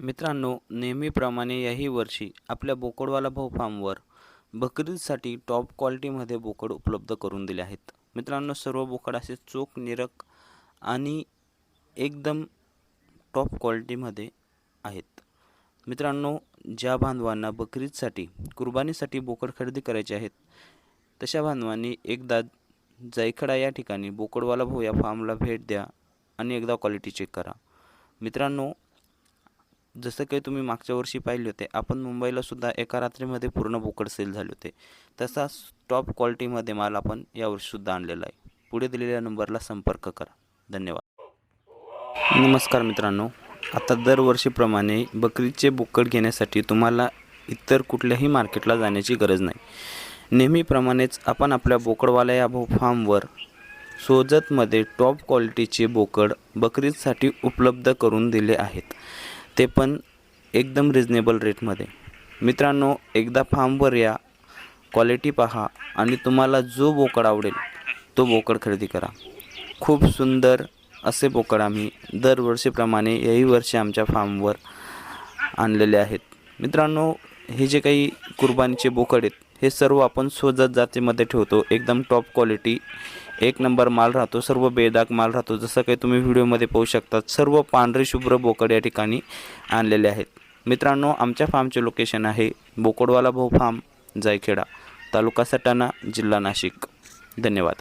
मित्रांनो नेहमीप्रमाणे याही वर्षी आपल्या बोकडवाला भाऊ फार्मवर बकरीसाठी टॉप क्वालिटीमध्ये बोकड उपलब्ध करून दिले आहेत. मित्रांनो सर्व बोकड असे चोख निरक आणि एकदम टॉप क्वालिटीमध्ये आहेत. मित्रांनो ज्या बांधवांना बकरीदसाठी कुर्बानीसाठी बोकड खरेदी करायचे आहेत तशा बांधवांनी एकदा जायखडा या ठिकाणी बोकडवाला भाऊ या फार्मला भेट द्या आणि एकदा क्वालिटी चेक करा. मित्रांनो जसं काही तुम्ही मागच्या वर्षी पाहिले होते आपण मुंबईला सुद्धा एका रात्रीमध्ये पूर्ण बोकड सेल झाले होते. तसाच टॉप क्वालिटीमध्ये माल आपण यावर्षीसुद्धा आणलेला आहे. पुढे दिलेल्या नंबरला संपर्क करा. धन्यवाद. नमस्कार मित्रांनो. आता दरवर्षीप्रमाणे बकरीचे बोकड घेण्यासाठी तुम्हाला इतर कुठल्याही मार्केटला जाण्याची गरज नाही. नेहमीप्रमाणेच आपण आपल्या बोकडवाला या फार्मवर सोजतमध्ये टॉप क्वालिटीचे बोकड बकरीसाठी उपलब्ध करून दिले आहेत. ते पण एकदम रिजनेबल रेटमध्ये मित्रांनो एकदा फार्मवर या क्वालिटी पहा आणि तुम्हाला जो बोकड आवडेल तो बोकड खरेदी करा. खूप सुंदर असे बोकड आम्ही दरवर्षीप्रमाणे याही वर्षी आमच्या फार्मवर आणलेले आहेत. मित्रांनो हे जे काही कुर्बानीचे बोकड आहेत हे सर्व आपण सोजत जातीमध्ये ठेवतो. एकदम टॉप क्वालिटी एक नंबर माल राहतो सर्व बेदाग माल राहतो. जसं काही तुम्ही व्हिडिओमध्ये पाहू शकतात सर्व पांढरे शुभ्र बोकड या ठिकाणी आणलेले आहेत. मित्रांनो आमच्या फार्मचे लोकेशन आहे बोकडवाला भाऊ फार्म जायखेडा तालुका सटाणा जिल्हा नाशिक. धन्यवाद.